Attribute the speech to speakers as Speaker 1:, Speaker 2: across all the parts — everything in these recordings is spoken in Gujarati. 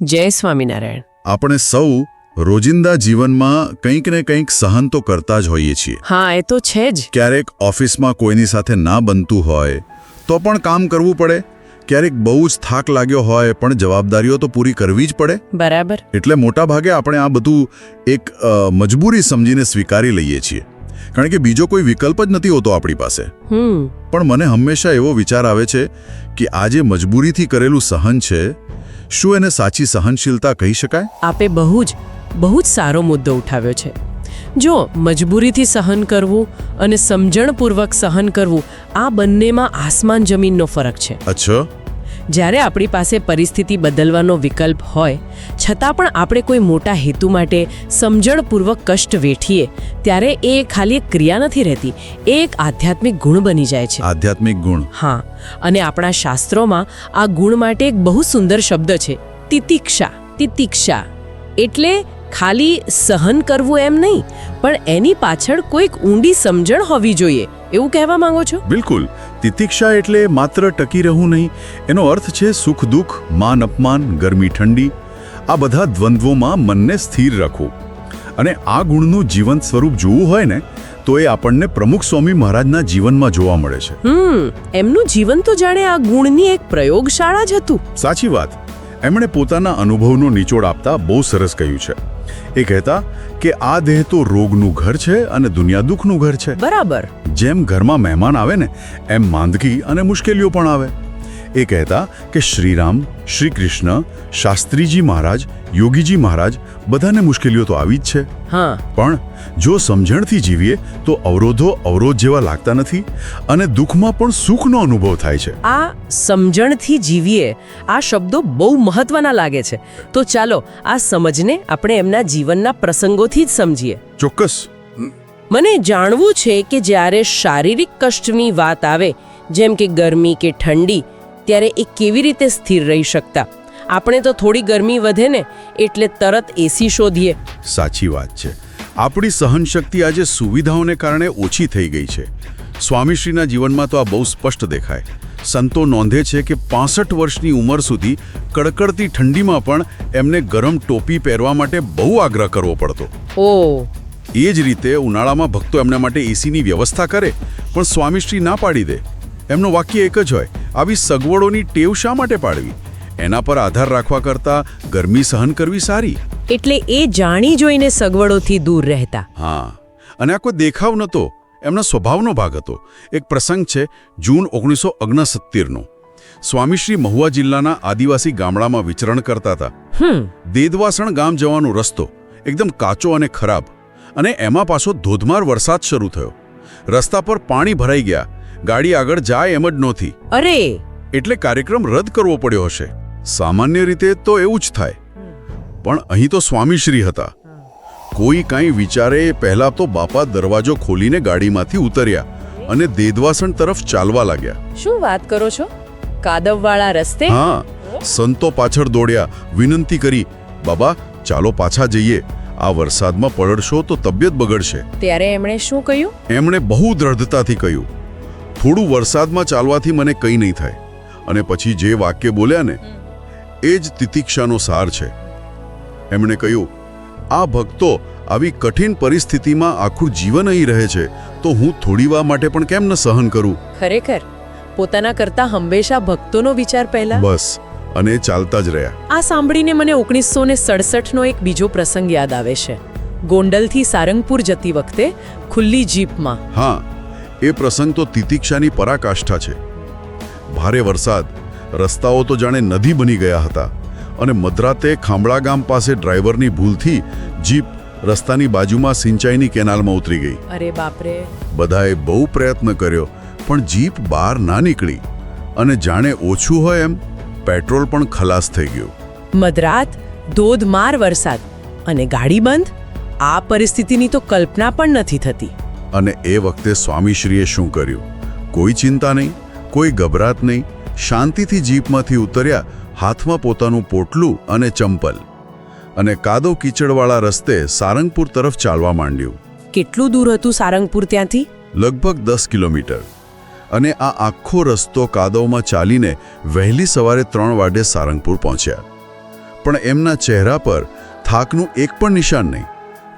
Speaker 1: જય સ્વામિનારાયણ.
Speaker 2: આપણે સૌ રોજિંદા જીવનમાં કંઈક ને કંઈક સહન તો કરતા જ હોઈએ છીએ.
Speaker 1: હા એ તો છે જ.
Speaker 2: ક્યારેક ઓફિસમાં કોઈની સાથે ના બનતું હોય તો પણ કામ કરવું પડે. ક્યારેક બહુ જ થાક લાગ્યો હોય પણ જવાબદારીઓ તો પૂરી કરવી જ પડે.
Speaker 1: બરાબર.
Speaker 2: એટલે મોટા ભાગે આપણે આ બધું એક મજબૂરી સમજીને સ્વીકારી લઈએ છીએ. કારણ કે બીજો કોઈ વિકલ્પ જ નથી હોતો આપણી પાસે.
Speaker 1: હમ.
Speaker 2: પણ મને હંમેશા એવો વિચાર આવે છે કે આ જે મજબૂરીથી કરેલું સહન છે શું એને સાચી સહનશીલતા કહી શકાય?
Speaker 1: આપે બહુ જ બહુ જ સારો મુદ્દો ઉઠાવ્યો છે. જો મજબૂરીથી સહન કરવું અને સમજણપૂર્વક સહન કરવું આ બંનેમાં આસમાન જમીનનો ફરક છે.
Speaker 2: અચ્છા.
Speaker 1: જ્યારે આપણી પાસે પરિસ્થિતિ બદલવાનો વિકલ્પ હોય છતાં પણ આપણે કોઈ મોટા હેતુ માટે સમજણપૂર્વક કષ્ટ વેઠીએ ત્યારે એ ખાલી એક ક્રિયા નથી રહેતી એ એક આધ્યાત્મિક ગુણ બની જાય છે.
Speaker 2: આધ્યાત્મિક ગુણ.
Speaker 1: હા અને આપણા શાસ્ત્રોમાં આ ગુણ માટે એક બહુ સુંદર શબ્દ છે તિતિક્ષા તિતિક્ષા. એટલે ખાલી સહન કરવું એમ નહીં પણ એની પાછળ કોઈક ઊંડી સમજણ હોવી જોઈએ એવું કહેવા માંગો છો?
Speaker 2: બિલકુલ. તિતિક્ષા એટલે માત્ર ટકી રહું નહીં એનો અર્થ છે સુખ દુઃખ માન અપમાન ગરમી ઠંડી. આ બધા દ્વંદ્વોમાં મનને સ્થિર રાખવું અને આ ગુણનું જીવંત સ્વરૂપ જોવું હોય ને તો એ આપણને પ્રમુખ સ્વામી મહારાજના જીવનમાં જોવા મળે છે.
Speaker 1: હમ એમનું જીવન તો જાણે આ ગુણની એક પ્રયોગશાળા જ હતું.
Speaker 2: સાચી વાત. એમણે પોતાના અનુભવનો નિચોડ આપતા બહુ સરસ કહ્યું છે. એ કહેતા કે આ દેહ તો રોગનું ઘર છે અને દુનિયા દુઃખનું ઘર છે.
Speaker 1: બરાબર.
Speaker 2: જેમ ઘરમાં મહેમાન આવે ને એમ માંદગી અને મુશ્કેલીઓ પણ આવે. એ કહેતા કે શ્રીરામ શ્રી કૃષ્ણ શાસ્ત્રીજી મહારાજ યોગીજી મહારાજ બધાને મુશ્કેલીઓ તો આવી જ છે.
Speaker 1: હા.
Speaker 2: પણ જો સમજણથી જીવીએ તો અવરોધો અવરોધ જેવા લાગતા નથી અને દુઃખમાં પણ સુખનો અનુભવ થાય છે.
Speaker 1: આ સમજણથી જીવીએ આ શબ્દો બહુ મહત્વના લાગે છે. તો ચાલો આ સમજને આપણે એમના જીવનના પ્રસંગોથી જ સમજીએ.
Speaker 2: ચોક્કસ.
Speaker 1: મને જાણવું છે કે જ્યારે શારીરિક કષ્ટની વાત આવે જેમ કે ગરમી કે ઠંડી ત્યારે એ કેવી રીતે સ્થિર રહી શકતા? આપણે તો થોડી ગરમી વધે ને એટલે તરત એસી શોધીએ.
Speaker 2: સાચી વાત છે. આપણી સહનશક્તિ આજે સુવિધાઓને કારણે ઓછી થઈ ગઈ છે. સ્વામીશ્રીના જીવનમાં તો આ બહુ સ્પષ્ટ દેખાય. સંતો નોંધે છે કે પાસઠ વર્ષની ઉંમર સુધી કડકડતી ઠંડીમાં પણ એમને ગરમ ટોપી પહેરવા માટે બહુ આગ્રહ કરવો પડતો.
Speaker 1: ઓ.
Speaker 2: એ જ રીતે ઉનાળામાં ભક્તો એમના માટે એસીની વ્યવસ્થા કરે પણ સ્વામીશ્રી ના પાડી દે. એમનું વાક્ય એક જ હોય આવી સગવડોની ટેવ શા માટે પાડવી? એના પર આધાર રાખવા કરતાં ગરમી સહન કરવી સારી?
Speaker 1: એટલે એ જાણી જોઈને સગવડોથી દૂર રહેતા.
Speaker 2: હા. અને આ કોઈ દેખાવ નહોતો એમના સ્વભાવનો ભાગ હતો. એક પ્રસંગ છે જૂન ઓગણીસો ઓગણસત્તેરનો સ્વામીશ્રી મહુવા જિલ્લાના આદિવાસી ગામડામાં વિચરણ કરતા હતા. દેદવાસણ ગામ જવાનો રસ્તો એકદમ કાચો અને ખરાબ અને એમાં પાછો ધોધમાર વરસાદ શરૂ થયો. રસ્તા પર પાણી ભરાઈ ગયા. ગાડી આગળ જાય એમ જ નહોતી.
Speaker 1: અરે!
Speaker 2: એટલે કાર્યક્રમ રદ કરવો પડ્યો હશે. સામાન્ય રીતે તો એવું જ થાય. પણ અહીં તો સ્વામીશ્રી હતા. કોઈ કાંઈ વિચારે પહેલાં તો બાપા દરવાજો ખોલીને ગાડીમાંથી ઉતર્યા અને દેદવાસણ તરફ ચાલવા લાગ્યા.
Speaker 1: શું વાત કરો છો? કાદવવાળા રસ્તે?
Speaker 2: હા સંતો પાછળ દોડ્યા વિનંતી કરી બાબા ચાલો પાછા જઈએ. આ વરસાદમાં પડડશો તો તબિયત બગડશે.
Speaker 1: ત્યારે એમણે શું કહ્યું?
Speaker 2: એમણે બહુ દ્રઢતાથી કહ્યું થોડું વરસાદમાં ચાલવાથી મને કંઈ નહીં થાય. અને પછી જે વાક્ય બોલ્યા ને એ જ તિતિક્ષાનો સાર છે. એમણે કહ્યું આ ભક્તો આવી કઠિન પરિસ્થિતિમાં આખું જીવન અહીં રહે છે તો હું થોડી વાર માટે પણ કેમ ન સહન કરું?
Speaker 1: ખરેખર? પોતાના કરતા હંમેશા ભક્તોનો વિચાર પહેલા?
Speaker 2: બસ અને ચાલતા જ રહ્યા.
Speaker 1: આ સાંભળીને મને ઓગણીસો ને સડસઠનો એક બીજો પ્રસંગ યાદ આવે છે. ગોંડલથી સારંગપુર જતી વખતે ખુલ્લી જીપમાં.
Speaker 2: હા. એ પ્રસંગ તો તિતિક્ષાની પરાકાષ્ઠા છે. ભારે વરસાદ રસ્તાઓ તો જાણે નદી બની ગયા હતા અને મધરાતે ખાંભળા ગામ પાસે ડ્રાઈવરની ભૂલથી જીપ રસ્તાની બાજુમાં સિંચાઈની કેનાલમાં ઉતરી ગઈ.
Speaker 1: અરે બાપરે.
Speaker 2: બધાએ બહુ પ્રયત્ન કર્યો પણ જીપ બહાર ના નીકળી અને જાણે ઓછું હોય એમ પેટ્રોલ પણ ખલાસ થઈ ગયું.
Speaker 1: મધરાત ધોધમાર વરસાદ અને ગાડી બંધ? આ પરિસ્થિતિની તો કલ્પના પણ નથી થતી.
Speaker 2: અને એ વખતે સ્વામીશ્રીએ શું કર્યું? કોઈ ચિંતા નહીં કોઈ ગભરાટ નહીં શાંતિથી જીપમાંથી ઉતર્યા હાથમાં પોતાનું પોટલું અને ચંપલ. અને કાદવ કીચડવાળા રસ્તે સારંગપુર તરફ ચાલવા માંડ્યું.
Speaker 1: કેટલું દૂર હતું સારંગપુર ત્યાંથી?
Speaker 2: લગભગ દસ કિલોમીટર. અને આ આખો રસ્તો કાદવમાં ચાલીને વહેલી સવારે ત્રણ વાગે સારંગપુર પહોંચ્યા. પણ એમના ચહેરા પર થાકનું એક પણ નિશાન નહીં.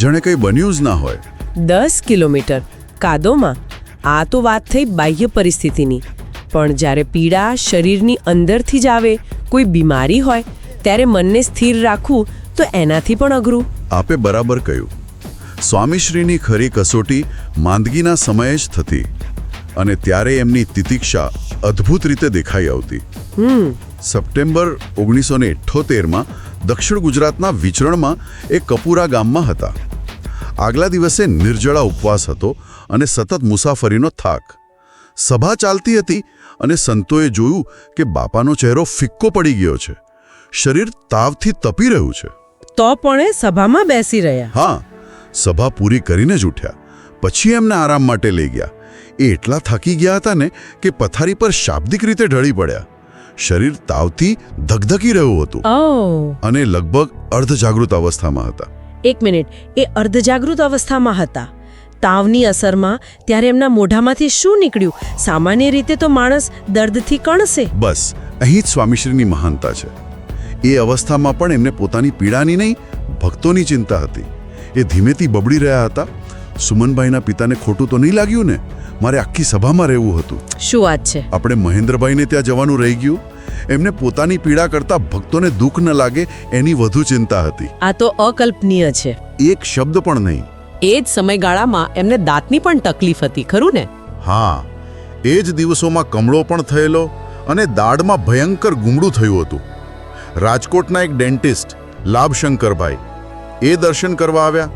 Speaker 2: જાણે કંઈ બન્યું જ ના હોય.
Speaker 1: દસ કિલોમીટર. કાદોમાં આ તો વાત થઈ બાહ્ય પરિસ્થિતિની. પણ જ્યારે પીડા શરીરની અંદરથી જ આવે કોઈ બીમારી હોય ત્યારે મનને સ્થિર રાખવું તો એનાથી પણ અઘરું.
Speaker 2: આપે બરાબર કહ્યું. સ્વામીશ્રીની ખરી કસોટી માંદગીના સમયે જ થતી અને ત્યારે એમની તિતિક્ષા અદ્ભુત રીતે દેખાઈ આવતી. સપ્ટેમ્બર ઓગણીસો ને દક્ષિણ ગુજરાતના વિચરણમાં એ કપુરા ગામમાં હતા. આગલા દિવસે નિર્જળા ઉપવાસ હતો અને સતત મુસાફરીનો થાક. સભા ચાલતી હતી અને સંતોએ જોયું કે બાપાનો ચહેરો ફિક્કો પડી ગયો છે. શરીર તાવથી તપી રહ્યું છે.
Speaker 1: તો પણ એ સભામાં બેસી રહ્યા.
Speaker 2: હા સભા પૂરી કરીને જ ઉઠ્યા. પછી એમને આરામ માટે લઈ ગયા. એ એટલા થાકી ગયા હતા ને કે પથારી પર શાબ્દિક રીતે ઢળી પડ્યા. શરીર તાવથી ધગધકી રહ્યું હતું. અને લગભગ અર્ધજાગૃત અવસ્થામાં હતા.
Speaker 1: એક મિનિટ એ અર્ધજાગૃત અવસ્થામાં હતા. તાવની અસરમાં ત્યારે એમના મોઢામાંથી શું નીકળ્યું? સામાન્ય રીતે તો માણસ દર્દથી કણસે
Speaker 2: બસ અહીં જ સ્વામીશ્રીની મહાનતા છે. એ અવસ્થામાં પણ એમને પોતાની પીડાની નહીં ભક્તોની ચિંતા હતી. એ ધીમેથી બબડી રહ્યા હતા. સુમનભાઈના પિતાને ખોટું તો નહીં લાગ્યું ને? મારે આખી સભામાં રહેવું હતું.
Speaker 1: શું વાત છે?
Speaker 2: આપણે મહેન્દ્રભાઈને ત્યાં જવાનું રહી ગયું. એમને પોતાની પીડા કરતા ભક્તોને દુઃખ ન લાગે એની વધુ ચિંતા હતી.
Speaker 1: આ તો અકલ્પનીય છે.
Speaker 2: એક શબ્દ પણ નહીં.
Speaker 1: એ જ સમયગાળામાં એમને દાંતની પણ તકલીફ હતી ખરું ને?
Speaker 2: હા એ જ દિવસોમાં કમળો પણ થયેલો અને દાઢમાં ભયંકર ગુમડું થયું હતું. રાજકોટના એક ડેન્ટિસ્ટ લાભશંકરભાઈ એ દર્શન કરવા આવ્યા.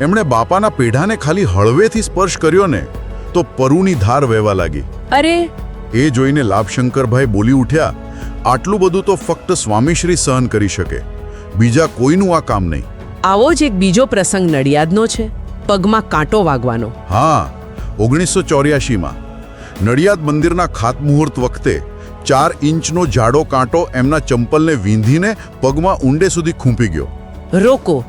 Speaker 2: એમણે બાપાના પેઢાને ખાલી હળવેથી સ્પર્શ કર્યો ને તો પરુની ધાર વહેવા લાગી.
Speaker 1: અરે!
Speaker 2: એ જોઈને લાભશંકરભાઈ બોલી ઉઠ્યા આટલું બધું તો ફક્ત સ્વામીશ્રી સહન કરી શકે. બીજા કોઈનું આ કામ નહીં.
Speaker 1: આવો જ એક બીજો પ્રસંગ નડિયાદનો છે. પગમાં કાંટો વાગવાનો.
Speaker 2: હા ઓગણીસો ચોર્યાસીમાં નડિયાદ મંદિરના ખાતમુહૂર્ત વખતે ચાર ઇંચનો જાડો કાંટો એમના ચંપલને વીંધીને પગમાં ઊંડે સુધી ખૂંપી ગયો.
Speaker 1: રોકો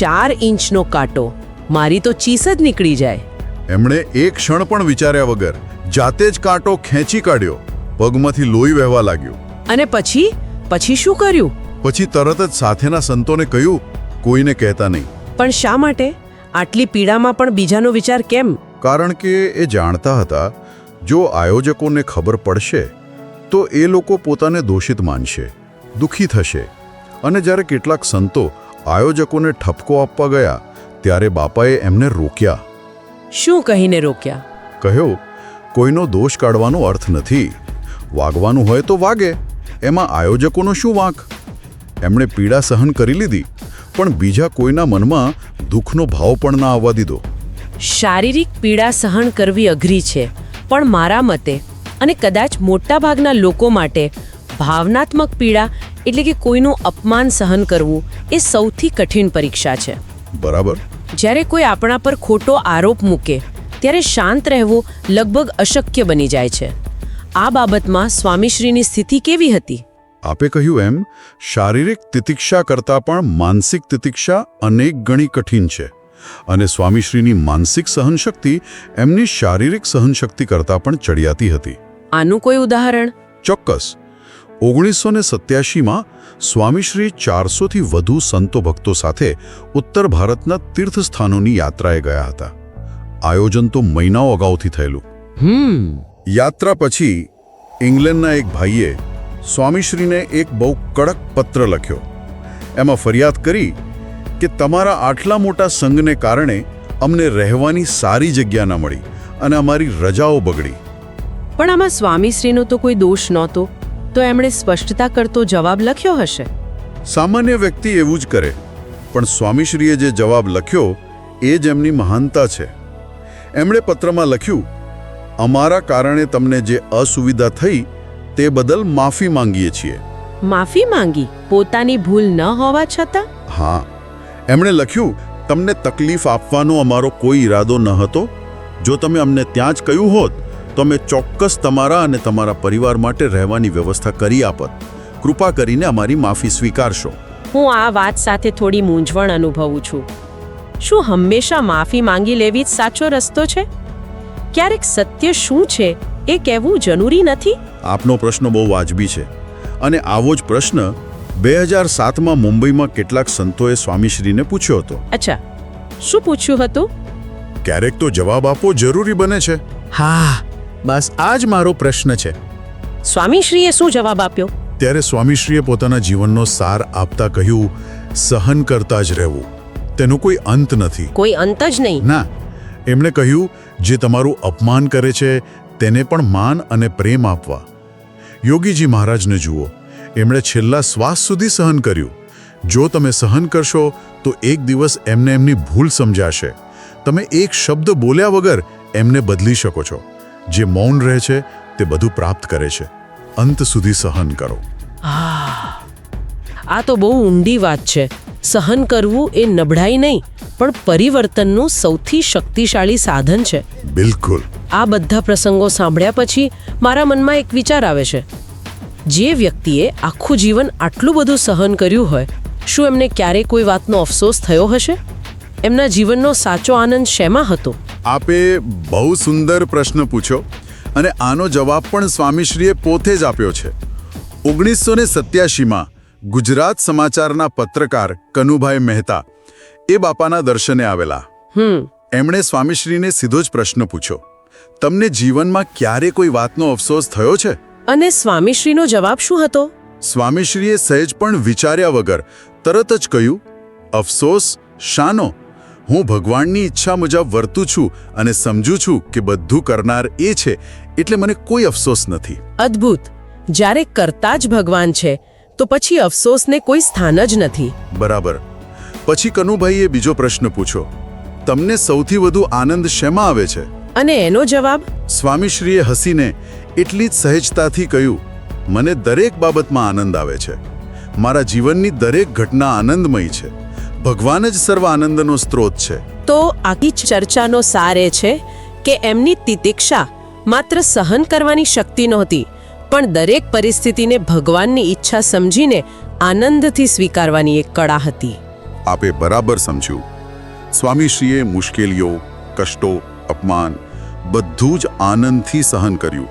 Speaker 1: ચાર ઇંચનો કાંટો. મારી તો ચીસ જ નીકળી જાય.
Speaker 2: એમણે એક ક્ષણ પણ વિચાર્યા વગર જાતે જ કાંટો ખેંચી કાઢ્યો. પગમાંથી લોહી વહેવા લાગ્યું.
Speaker 1: અને પછી? પછી શું કર્યું?
Speaker 2: પછી તરત જ સાથેના સંતોને કહ્યું કોઈને કહેતા નહીં.
Speaker 1: પણ શા માટે? આટલી પીડામાં પણ બીજાનો વિચાર કેમ?
Speaker 2: કારણ કે એ જાણતા હતા જો આયોજકોને ખબર પડશે તો એ લોકો પોતાને દોષિત માનશે દુઃખી થશે. અને જ્યારે કેટલાક સંતો આયોજકોને ઠપકો આપવા ગયા ત્યારે બાપાએ એમને રોક્યા.
Speaker 1: શું કહીને રોક્યા?
Speaker 2: કહ્યું કોઈનો દોષ કાઢવાનો અર્થ નથી. વાગવાનું હોય તો વાગે. એમાં આયોજકોનો શું વાંક? એમણે પીડા સહન કરી લીધી પણ બીજા કોઈના મનમાં દુઃખનો ભાવ પણ ના આવવા દીધો.
Speaker 1: શારીરિક પીડા સહન કરવી અઘરી છે પણ મારા મતે અને કદાચ મોટાભાગના લોકો માટે ભાવનાત્મક પીડા એટલે કે કોઈનું અપમાન સહન કરવું એ સૌથી કઠિન પરીક્ષા છે.
Speaker 2: બરાબર.
Speaker 1: જ્યારે કોઈ આપણા પર ખોટો આરોપ મૂકે ત્યારે શાંત રહેવું લગભગ અશક્ય બની જાય છે. આ બાબતમાં સ્વામીશ્રીની સ્થિતિ કેવી હતી?
Speaker 2: આપે કહ્યું એમ શારીરિક તિતિક્ષા કરતાં પણ માનસિક તિતિક્ષા અનેક ગણી કઠિન છે. અને સ્વામીશ્રીની માનસિક સહનશક્તિ એમની શારીરિક સહનશક્તિ કરતાં પણ ચડિયાતી હતી.
Speaker 1: આનું કોઈ ઉદાહરણ?
Speaker 2: ચોક્કસ. ઓગણીસો ને સત્યાસીમાં સ્વામીશ્રી ચારસોથી વધુ સંતો ભક્તો સાથે ઉત્તર ભારતના તીર્થસ્થાનોની યાત્રાએ ગયા હતા. આયોજન તો મહિનાઓ અગાઉથી થયેલું.
Speaker 1: હમ.
Speaker 2: યાત્રા પછી ઇંગ્લેન્ડના એક ભાઈએ સ્વામીશ્રીને એક બહુ કડક પત્ર લખ્યો. એમાં ફરિયાદ કરી કે તમારા આટલા મોટા સંઘને કારણે અમને રહેવાની સારી જગ્યા ન મળી અને અમારી રજાઓ બગડી.
Speaker 1: પણ આમાં સ્વામીશ્રીનો તો કોઈ દોષ નહોતો. તો એમણે સ્પષ્ટતા કરતો જવાબ લખ્યો હશે?
Speaker 2: સામાન્ય વ્યક્તિ એવું જ કરે પણ સ્વામીશ્રીએ જે જવાબ લખ્યો એ જ એમની મહાનતા છે. એમણે પત્રમાં લખ્યું અમારા કારણે તમને જે અસુવિધા થઈ તે બદલ માફી માંગીએ છીએ.
Speaker 1: માફી માંગી? પોતાની ભૂલ ન હોવા છતાં?
Speaker 2: હા. એમણે લખ્યું તમને તકલીફ આપવાનો અમારો કોઈ ઈરાદો ન હતો? જો તમે અમને ત્યાં જ કહ્યું હોત તો અમે ચોક્કસ તમારા અને તમારા પરિવાર માટે રહેવાની વ્યવસ્થા કરી આપત. કૃપા કરીને અમારી માફી સ્વીકારશો.
Speaker 1: હું આ વાત સાથે થોડી મૂંઝવણ અનુભવું છું. શું હંમેશા માફી માંગી લેવી જ સાચો રસ્તો છે? ક્યારેક સત્ય શું છે એ કહેવું જરૂરી નથી?
Speaker 2: આપનો પ્રશ્ન બહુ વાજબી છે. અને આવો જ પ્રશ્ન બે હજાર સાતમાં મુંબઈમાં કેટલાક સંતોએ સ્વામીશ્રીને પૂછ્યો હતો.
Speaker 1: અચ્છા. શું પૂછ્યું હતું?
Speaker 2: ક્યારેક તો જવાબ આપવો જરૂરી બને છે.
Speaker 3: હા બસ આ જ મારો પ્રશ્ન છે.
Speaker 1: સ્વામીશ્રીએ શું જવાબ આપ્યો?
Speaker 2: ત્યારે સ્વામીશ્રીએ પોતાના જીવનનો સાર આપતા કહ્યું સહન કરતા જ રહેવું. તેનો કોઈ અંત નથી.
Speaker 1: કોઈ અંત જ નહીં.
Speaker 2: ના. એમણે કહ્યું, જે તમારું અપમાન કરે છે, તેને પણ માન અને પ્રેમ આપવા. યોગીજી મહારાજને જુઓ, એમણે છેલ્લા શ્વાસ સુધી સહન કર્યું. જો તમે સહન કરશો, તો એક દિવસ એમને એમની ભૂલ સમજાશે. તમે એક શબ્દ બોલ્યા વગર એમને બદલી શકો છો. જે મૌન રહે છે, તે બધું પ્રાપ્ત કરે છે. અંત સુધી સહન કરો.
Speaker 1: આ તો બહુ ઊંડી વાત છે. સહન કરવું એ નબળાઈ નહીં. પણ પરિવર્તનનું સૌથી શક્તિશાળી સાધન છે.
Speaker 2: બિલકુલ.
Speaker 1: આ બધા પ્રસંગો સાંભળ્યા પછી મારા મનમાં એક વિચાર આવે છે. જે વ્યક્તિએ આખું જીવન આટલું બધું સહન કર્યું હોય શું એમને ક્યારેય કોઈ વાતનો અફસોસ થયો હશે? એમના જીવનનો સાચો આનંદ શેમાં હતો?
Speaker 2: આપે બહુ સુંદર પ્રશ્ન પૂછ્યો અને આનો જવાબ પણ સ્વામીશ્રીએ પોતે જ આપ્યો છે. ઓગણીસો ને સત્યાસીમાં ગુજરાત સમાચારના પત્રકાર કનુભાઈ મહેતા એ બાપાના દર્શને આવેલા.
Speaker 1: હમ.
Speaker 2: એમણે સ્વામીશ્રીને સીધો જ પ્રશ્ન પૂછ્યો તમને જીવનમાં ક્યારે કોઈ વાતનો અફસોસ થયો છે?
Speaker 1: અને સ્વામીશ્રીનો જવાબ શું હતો?
Speaker 2: સ્વામીશ્રીએ સહેજ પણ વિચાર્યા વગર તરત જ કહ્યું અફસોસ? શાનો? હું ભગવાનની ઈચ્છા મુજબ વર્તું છું અને સમજું છું કે બધું કરનાર એ છે એટલે મને કોઈ અફસોસ નથી.
Speaker 1: અદ્ભુત. જ્યારે કરતા જ ભગવાન છે તો પછી અફસોસને કોઈ સ્થાન જ નથી.
Speaker 2: બરાબર. પછી કનુભાઈએ બીજો પ્રશ્ન પૂછ્યો તમને સૌથી વધુ આનંદ શેમાં આવે છે?
Speaker 1: અને એનો જવાબ?
Speaker 2: સ્વામીશ્રીએ હસીને એટલી જ સહેજતાથી કહ્યું મને દરેક બાબતમાં આનંદ આવે છે. મારા જીવનની દરેક ઘટના આનંદમય છે. ભગવાન જ સર્વ આનંદનો સ્ત્રોત છે.
Speaker 1: તો આખી ચર્ચાનો સાર એ છે કે એમની તિતિક્ષા માત્ર સહન કરવાની શક્તિ નહોતી પણ દરેક પરિસ્થિતિને ભગવાનની ઈચ્છા સમજીને આનંદથી સ્વીકારવાની એક કળા હતી.
Speaker 2: આપે બરાબર સમજ્યું. સ્વામીશ્રીએ મુશ્કેલીઓ કષ્ટો અપમાન બધું જ આનંદથી સહન કર્યું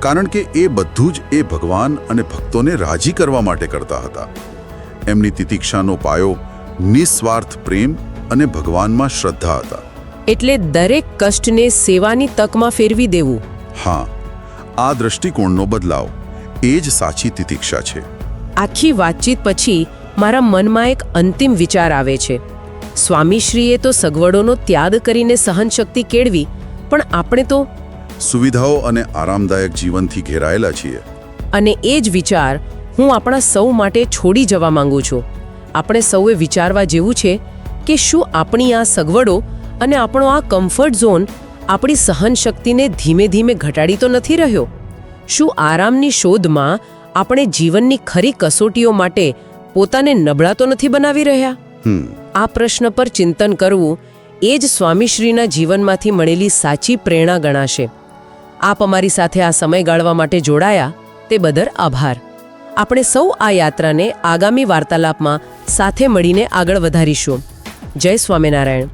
Speaker 2: કારણ કે એ બધું જ એ ભગવાન અને ભક્તોને રાજી કરવા માટે કરતા હતા. એમની તિતિક્ષાનો પાયો નિસ્વાર્થ પ્રેમ અને ભગવાનમાં શ્રદ્ધા હતા.
Speaker 1: એટલે દરેક કષ્ટને સેવાની તકમાં ફેરવી દેવું.
Speaker 2: હા આ દ્રષ્ટિકોણનો બદલાવ એ જ સાચી તિતિક્ષા છે.
Speaker 1: આખી વાતચીત પછી મારા મનમાં એક અંતિમ વિચાર આવે છે. સ્વામીશ્રીએ તો સગવડોનો ત્યાગ કરીને સહનશક્તિ કેળવી પણ આપણે તો
Speaker 2: સુવિધાઓ અને આરામદાયક જીવનથી ઘેરાયેલા છીએ.
Speaker 1: અને એ જ વિચાર હું આપણા સૌ માટે છોડી જવા માંગુ છું. આપણે સૌએ વિચારવા જેવું છે કે શું આપણી આ સગવડો અને આપણો આ કમ્ફર્ટ ઝોન આપણી સહનશક્તિને ધીમે ધીમે ઘટાડી તો નથી રહ્યો? શું આરામની શોધમાં આપણે જીવનની ખરી કસોટીઓ માટે પોતાને નબળા તો નથી બનાવી રહ્યા? આ પ્રશ્ન પર ચિંતન કરવું એ જ સ્વામીશ્રીના જીવનમાંથી મળેલી સાચી પ્રેરણા ગણાશે. આપ અમારી સાથે આ સમય ગાળવા માટે જોડાયા તે બદલ આભાર. આપણે સૌ આ યાત્રાને આગામી વાર્તાલાપમાં સાથે મળીને આગળ વધારીશું. જય સ્વામિનારાયણ.